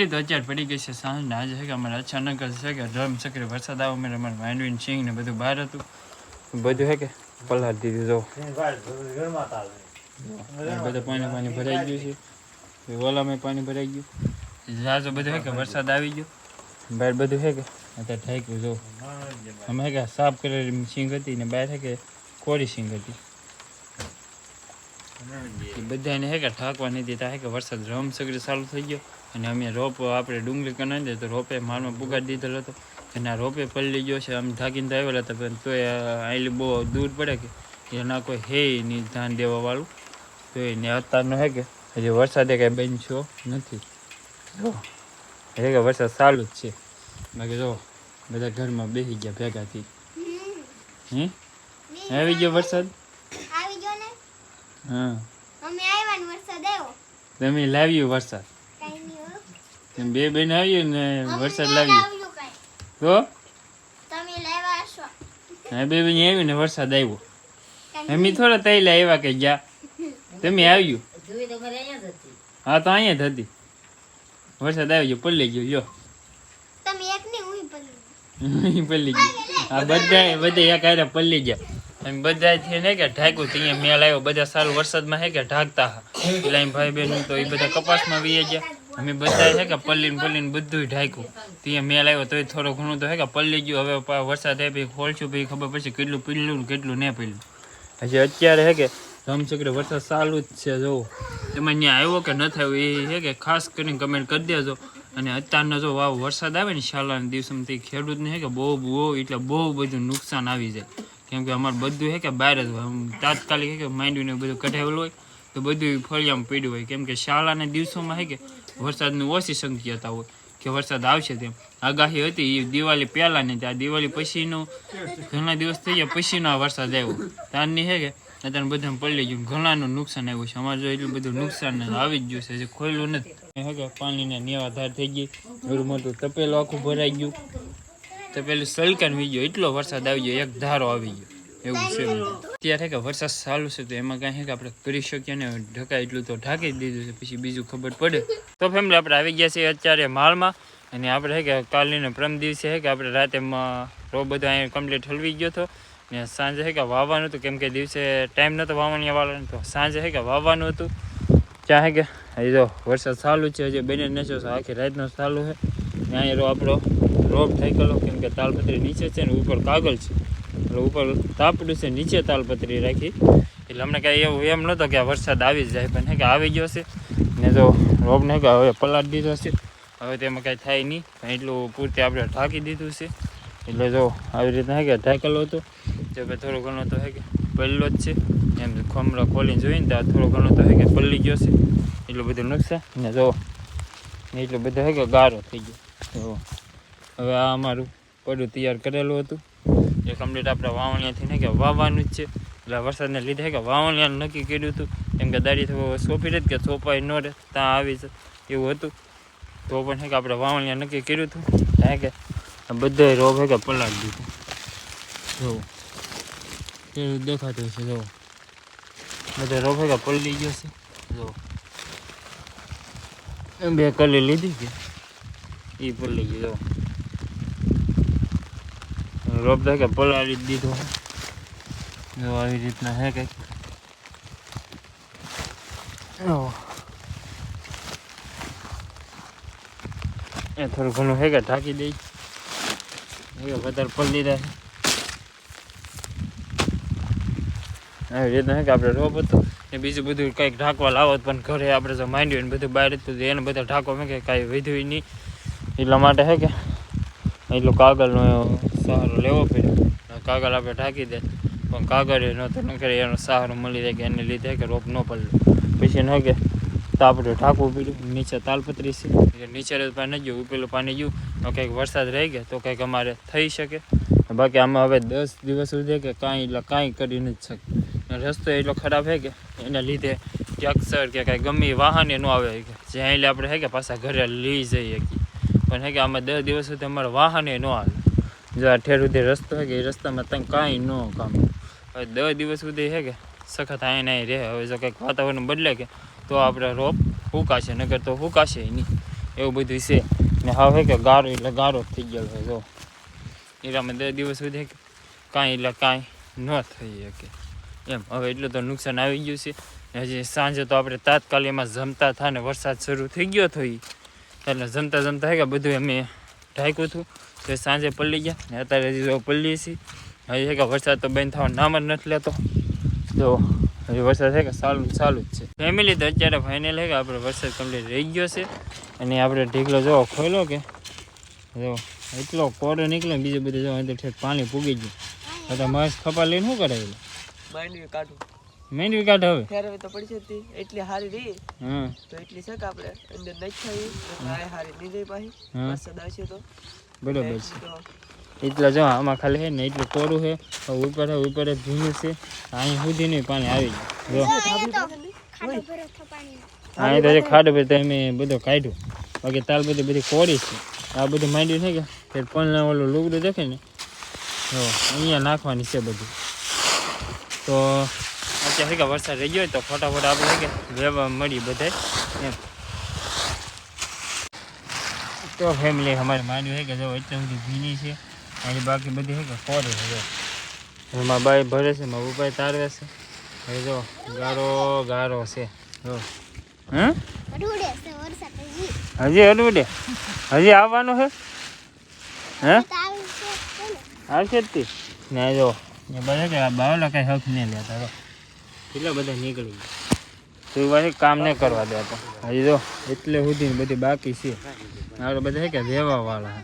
Family તો અત્યારે પડી ગઈ છે સાંજના આજે છે કે અમારે અચાનક જ છે કે ધર્મ સક્રિય વરસાદ આવે મેં અમારે માંડવીને સિંગ ને બધું બહાર હતું. બધું છે કે? પલાટ દીધું જો બધું પાણી પાણી ભરાઈ ગયું છે. ઓલામાં પાણી ભરાઈ ગયું. જાજો બધું છે કે વરસાદ આવી ગયો? બહાર બધું છે કે? અત્યારે ઠાક્યું જો. અમે કે સાફ કરેલી સિંગ હતી ને બહાર છે કે કોરી સિંગ હતી? એ બધાને હે કે ઠાકવા નથી દીધા હે કે વરસાદ રમ સગડી ચાલુ થઈ ગયો. અને અમે રોપ આપણે ડુંગળી કના દે તો રોપે માલમાં પુગાડી દીધેલો હતો. અને આ રોપે પલળી ગયો છે આમ ઢાંકીને તો આવેલા હતા પણ તોય આયલી બહુ દૂર પડે કે એના કોઈ હે નહીં ધ્યાન દેવા વાળું તો એને અત્યારનો હે કે હજી વરસાદે કાંઈ બનશો નથી. જો હે કે વરસાદ ચાલુ જ છે. બાકી જો બધા ઘરમાં બેસી ગયા ભેગાથી હમ. આવી ગયો વરસાદ? હા. અમે આવ્યા વરસાદ આવ્યો તમે લાવ્યું વરસાદ? કઈ નહીં હો. તમે બે બેન આવ્યું ને વરસાદ લાવ્યું. તો તમે લાવ્યા હશો. હા બે બેન આવ્યું ને વરસાદ આવ્યો. એમ અમે થોડા તૈલા આવ્યા કે ગયા. તમે આવ્યું? જ હા તો અહીંયા જ હતી. વરસાદ આવી ગયો પલ્લી ગયો લ્યો. તમે એક નહીં હું પલ્લી પલ્લી ગયો. આ બધા બધા એક હારે પલ્લી ગયા. બધા છે ને કે ઢાંક્યું અહીંયા મેળ આવ્યો. બધા સારું વરસાદમાં હે કે ઢાંકતા હા. એમ ભાઈ બહેન તો એ બધા કપાસમાં વીએ ગયા. અમે બધા છે કે પલ્લીને પલ્લીને બધું ઢાંક્યું. ત્યાં મેળ આવ્યો તોય થોડું ઘણું તો હે કે પલ્લી ગયું. હવે વરસાદ આવે પછી ખોલશું, પછી ખબર પડશે કેટલું પીલું કેટલું ને પીલું હજી અત્યારે હે કે ધમચક્ર વરસાદ ચાલુ જ છે જો તમે ત્યાં આવ્યો કે ન થયો એ છે કે ખાસ કરીને કમેન્ટ કરી દેજો. અને અત્યારનો જો વાવ વરસાદ આવે ને શાલાના દિવસમાં તે ખેડૂતને હે કે બહુ બહુ એટલે બહુ બધું નુકસાન આવી જાય. કેમ કે અમારે બધું છે કે બહાર જ હોય. તાત્કાલિક કે માંડવીને બધું કઢાવેલું હોય, તો બધું ફળિયામાં પડ્યું હોય. કેમ કે શાળાના દિવસોમાં છે કે વરસાદની ઓછી સંખ્યાતા હોય, કે વરસાદ આવશે તેમ. આગાહી હતી એ દિવાળી પહેલાં ને ત્યાં. દિવાળી પછીનો, ઘણા દિવસ થઈ ગયા, પછીનો આ વરસાદ આવ્યો. ત્યારની છે કે અત્યારે બધાને પડી ગયું ઘણાનું નુકસાન આવ્યું છે. અમારે જો એટલું બધું નુકસાન આવી જ ગયું છે. જે ખોલ્યું નથી. હે પાણીને નેવાધાર થઈ ગઈ. એવડું મોટું તપેલું આખું ભરાઈ ગયું. તપેલું સલકાન વી ગયો એટલો વરસાદ આવી ગયો, એક ધારો આવી ગયો. એવું છે અત્યારે કે વરસાદ ચાલુ છે, તો એમાં કાંઈ કે આપણે કરી શકીએ ને ઢકાય એટલું તો ઢાંકી દીધું છે, પછી બીજું ખબર પડે. તો ફેમિલી આપણે આવી ગયા છીએ અત્યારે માલમાં, અને આપણે હે કે કાલની પ્રમ દિવસે હે કે આપણે રાતે રો બધો અહીંયા કમ્પ્લીટ હલવી ગયો હતો. ને સાંજે હે કે વાવવાનું હતું, કેમ કે દિવસે ટાઈમ નહોતો વાવણી વાળવાનું તો સાંજે હે કે વાવવાનું હતું. ત્યાં હે કે, હજી વરસાદ ચાલુ છે, હજી બને નશો આખી રાતનો ચાલુ છે અહીંયા રો આપણો રોપ થઈ ગયેલો, કેમ કે તાલપત્રી નીચે છે ને ઉપર કાગળ છે. એટલે ઉપર તાપડું છે નીચે તાલપત્રી રાખી. એટલે અમને કાંઈ એવું એમ નહોતો કે આ વરસાદ આવી જ જાય, પણ કે આવી ગયો છે. ને જો રોપને કે હવે પલાટ દીધો છે. હવે તેમાં કાંઈ થાય નહીં એટલું પૂરતી આપણે ઢાંકી દીધું છે. એટલે જો આવી રીતના કે ઢાંકેલો હતો. જો કે થોડો ઘણો તો હે કે પલ્લો જ છે. એમ ખમરો ખોલીને જોઈને તો આ થોડો ઘણો તો હે કે પલ્લી ગયો છે. એટલું બધું નુકસાન. ને જો એટલું બધું હે કે ગારો થઈ ગયો. જો હવે આ અમારું પડું તૈયાર કરેલું હતું. એ કમ્પ્લીટ આપણે વાવણિયાથી ને કે વાવવાનું જ છે. એટલે વરસાદને લીધે કે વાવણિયાનું નક્કી કર્યું હતું. કેમ કે દાડી સોંપી રહે કે સોંપાય ન રહે, ત્યાં આવી એવું હતું. તો પણ હે કે આપણે વાવણિયા નક્કી કર્યું હતું. હે કે બધા રોગ હે કે પલાળી દીધું. જો. કેવું દેખાતું છે જો. બધા કે પલળી ગયો છે. જો. એમ બે કલી લીધી કે એ પલળી ગયો રોપ કે પલાળી જ દીધો. આવી રીતના હે કંઈક. એ થોડું ઘણું હે કે ઢાંકી દઈ. વધારે પલળી રહે આવી રીતના હે કે આપણે રોપ હતો. ને બીજું બધું કંઈક ઢાંકવા લાવો પણ ઘરે આપણે જો માંડ્યું ને બધું બહાર હતું એને બધા ઢાંકો મેં કે કાંઈ વધ્યું નહીં. એટલા માટે હે કે, એટલું કાગળનો સહારો લેવો પડ્યો કાગળ આપણે ઢાંકી દે. પણ કાગળ એ નહોતો ન કરે એનો સહારો મળી જાય કે એને લીધે કે રોપ ન પડે પછી ન કે, તો આપણે ઢાંકવું પડ્યું. નીચે તાલપત્રી છે. એટલે નીચે તો પાણી ગયું ઉપેલું પાણી ગયું. તો કંઈક વરસાદ રહી ગયા, તો કંઈક અમારે થઈ શકે. બાકી આમાં હવે દસ દિવસ સુધી કે કાંઈ એટલે કાંઈ કરી નથી શકે અને રસ્તો એટલો ખરાબ છે કે એના લીધે કે અક્ષર કે કાંઈ ગમે એ વાહન ન આવે. કે જ્યાં એટલે આપણે હે કે પાછા ઘરે લઈ જઈએ. કે પણ હે કે આમાં દસ દિવસ સુધી અમારે વાહને ન આવે. જો આ ઠેર સુધી રસ્તો કે એ રસ્તામાં તને કાંઈ ન કામ. હવે દસ દિવસ સુધી છે કે? સખત અહીં નહીં રહે. હવે જો કંઈક વાતાવરણ બદલે કે, તો આપણે રોપ હુકાશે નગર તો હુકાશે નહીં. એવું બધું છે. ને હવે કે ગારો એટલે ગારો થઈ ગયો છે, જો. એરામાં દસ દિવસ સુધી કાંઈ એટલે કાંઈ ન થઈ શકે. એમ, હવે એટલું તો નુકસાન આવી ગયું છે. હજી સાંજે તો આપણે તાત્કાલિક એમાં જમતા થાય ને વરસાદ શરૂ થઈ ગયો થઈ એટલે જમતા જમતા કે બધું અમે ઢાંક્યું હતું. તો સાંજે પલળી ગયા ને અત્યારે હજી જો પલળીએ છીએ. હજી છે કે વરસાદ તો બંધ થવા નામ જ નથી લેતો. તો હજી વરસાદ છે કે સારું સારું જ છે. ફેમિલી તો અત્યારે ફાઇનલ છે કે આપણે વરસાદ કમ્પ્લીટ રહી ગયો છે. અને આપણે ઢીકલો જો ખોલ્યો કે, જો એટલો કોડો નીકળ્યો બીજું બધું જો અંદર ઠેક પાણી પૂગી ગયું. તો મસ્ત ખપા લઈને શું કરાવેલું માંડવી કાઢું. મેંડવી કાઢ હવે? ફેરવી તો પડી જતી. એટલી હારી રહી. હા. તો એટલી છે કે આપણે અંદર નહીં ખાવી ગાય હારી નહીં રહી પાછી. હા. વરસાદ આવશે તો. બરોબર છે. એટલા જો આમાં ખાલી છે ને એટલું કોરું છે. ઉપર ઉપર ભીનું છે. અહીં સુધી નહીં પાણી આવી ગયું જો. ખાડો ભરો થો પાણીનો અહીં તો જે ખાડો પર તો અમે બધું કાઢ્યું. બાકી તાલ બધી બધી કોરી છે. આ બધું માંડ્યું છે કે? પણ ઓલું લુગડું દેખે ને? જો અહીંયા નાખવાની છે બધું. તો અત્યારે કે વરસાદ રહી ગયો તો ફટાફટ આપણે કે વેવા મળી બધે. એમ. તો ફેમિલી અમારે માન્યું છે કે જો એટલે સુધી ભીની છે. અને બાકી બધી છે કે ફોરે છે એમાં બાઈ ભરે છે એમાં ઉપાય તારવે છે. હવે જો ગારો ગારો છે. જો. હમ હજી. હજી અડવડે? હજી આવવાનું છે? હે? આવશે જ તે. ને જો આ બાવલા કઈ હક નહીં લેતા કેટલા બધા નીકળી તો પાછી કામ નહીં કરવા દેતા હજી જો એટલે સુધી બધી બાકી છે. આપણે બધા કે રહેવા વાળા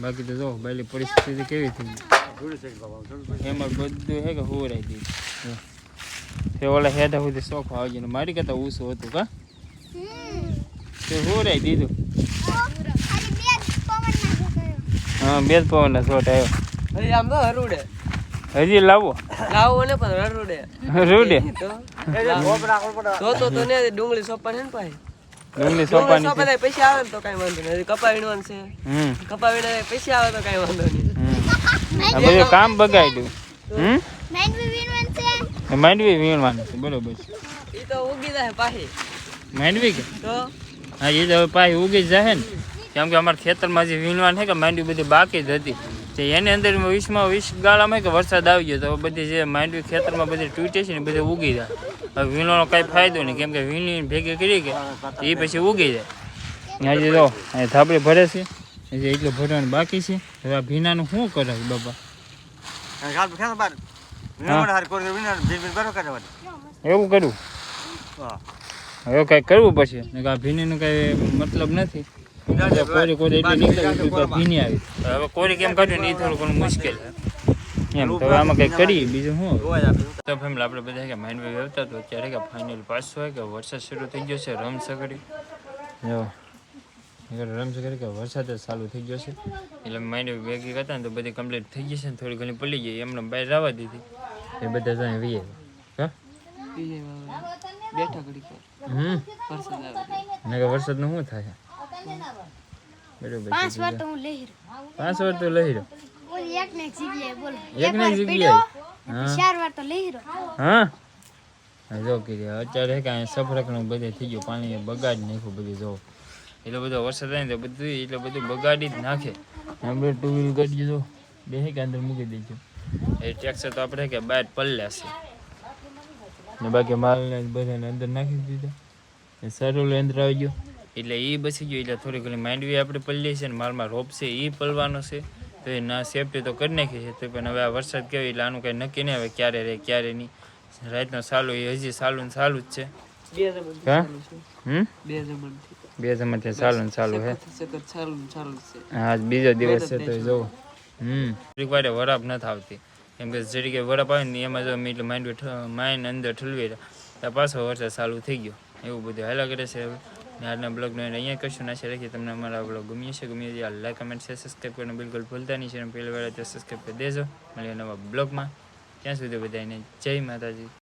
બાકી તો જો પહેલી પરિસ્થિતિ કેવી થઈ એમાં બધું હે કે હોરાઈ દીધું તે ઓલા હેઠા સુધી સોફો આવી ગયો ને મારી કરતા ઊંચું હતું કા? હમ તે હોરાઈ દીધું. તો બે જ પવન નાખો હા બે જ પવનના શોટ આવ્યો આમ તો હરુડે. હજી લાવો. લાવો ને પણ રૂડે રૂડે. તો તો તો ને ડુંગળી છે ને ડુંગળી સોપાની સોપા પૈસા આવે ને તો કઈ વાંધો નહીં. હજી કપા વીણવાનું છે. હમ. કપા વીણે પૈસા આવે તો કઈ વાંધો નહીં. હમ. આ બધું કામ બગાડ્યું. હમ? માંડવી વીણવાનું છે? બરોબર છે. એ તો ઉગી જાય પાછી માંડવી કે? તો? હા એ તો હવે પાછી ઉગી જ જાય ને. કેમ કે અમારા ખેતરમાં જે વીણવાનું છે કે માંડવી બધી બાકી જ હતી. તે એની અંદર વીસમાં વીસ ગાળામાં કે વરસાદ આવી ગયો તો બધી જે માંડવી ખેતરમાં બધી તૂટે છે ને બધી ઉગી જાય. હવે વીણોનો કાંઈ ફાયદો નહીં. કેમ કે વીણી ભેગી કરી કે એ પછી ઉગી જાય. આજે જો અહીં થાપડી ભરે છે. હજી એટલું ભરવાનું બાકી છે. હવે આ ભીનાનું શું કરે બાપા એવું કરવું હવે કાંઈ કરવું પછી આ ભીનીનું કાંઈ મતલબ નથી. કોરી કોરી એટલી નીકળે તો ભીની આવી. હવે કોરી કેમ કાઢ્યું ને એ થોડું ઘણું મુશ્કેલ છે. એમ તો આમાં કઈ કરીએ બીજું શું? તો ફેમિલી આપણે બધા કે માઇન્ડ વેવ આવતા તો અત્યારે કે ફાઇનલ પાસ હોય કે વરસાદ શરૂ થઈ ગયો છે રમ સગડી. જો રમ સગડી કે વરસાદ જ ચાલુ થઈ ગયો છે. એટલે માઇન્ડ ભેગી કરતા ને તો બધી કમ્પ્લીટ થઈ ગઈ છે ને થોડી ઘણી પડી ગઈ એમને બહાર આવવા દીધી. એ બધા જાય વીએ. હા? બેઠા ઘડી હમ? વરસાદ આવે કે વરસાદનું શું થાય? બરોબર પાંચ વાર તો હું લઈ પાંચ વાર તો લઈ બોલ એક ને એક બોલ. એક ને હા. ચાર વાર તો લઈ હા. હા, જો કીધી અત્યારે કાંઈ સફરકનું બધે થઈ ગયું પાણી બગાડ નાખ્યું બધું જો. એટલો બધો વરસાદ આવે તો બધું એટલે બધું બગાડી જ નાખે. આપણે ટુ વ્હીલ ગાડી જો. બે કે અંદર મૂકી દેજો એ ટ્રેક્ટર તો આપણે કે બહાર પલ્લા છે. ને બાકી માલને બધાને અંદર નાખી દીધા. સારું અંદર આવી ગયો. એટલે એ બસી ગયો એટલે થોડી ઘણી માંડવી આપણે પલ્લી છે ને માલમાં રોપ છે એ પલવાનો છે. તો એ ના સેફટી તો કરી નાખી છે તો પણ હવે આ વરસાદ કેવો એટલે આનું કંઈ નક્કી નહીં હવે ક્યારે રહે ક્યારે નહીં. રાતનો સાલું એ હજી સાલું ને સાલું જ છે. હા? હમ? બે જમણ બે જમાતે ચાલુ ચાલુ હે? આજ બીજો દિવસ છે તો જોવો. હમ. થોડીક વારે વરાપ નથી આવતી. કેમ કે જરી કે વરાપ આવે ને એમાં જો મેં એટલે માઇન્ડ માઇન્ડ અંદર ઠલવી રહ્યા પાછો વરસાદ ચાલુ થઈ ગયો. એવું બધું હાલા કરે છે હવે. આજના બ્લોગનો અહીંયા કશું છે રાખી તમને અમારા બ્લોગ ગમ્યો છે ગમ્યો છે લાઈક કમેન્ટ છે સબસ્ક્રાઈબ કરવાનું બિલકુલ ભૂલતા નહીં. છે પહેલી વાર તો સબસ્ક્રાઈબ કરી દેજો. મળીએ નવા બ્લોગમાં. ત્યાં સુધી બધાને જય માતાજી.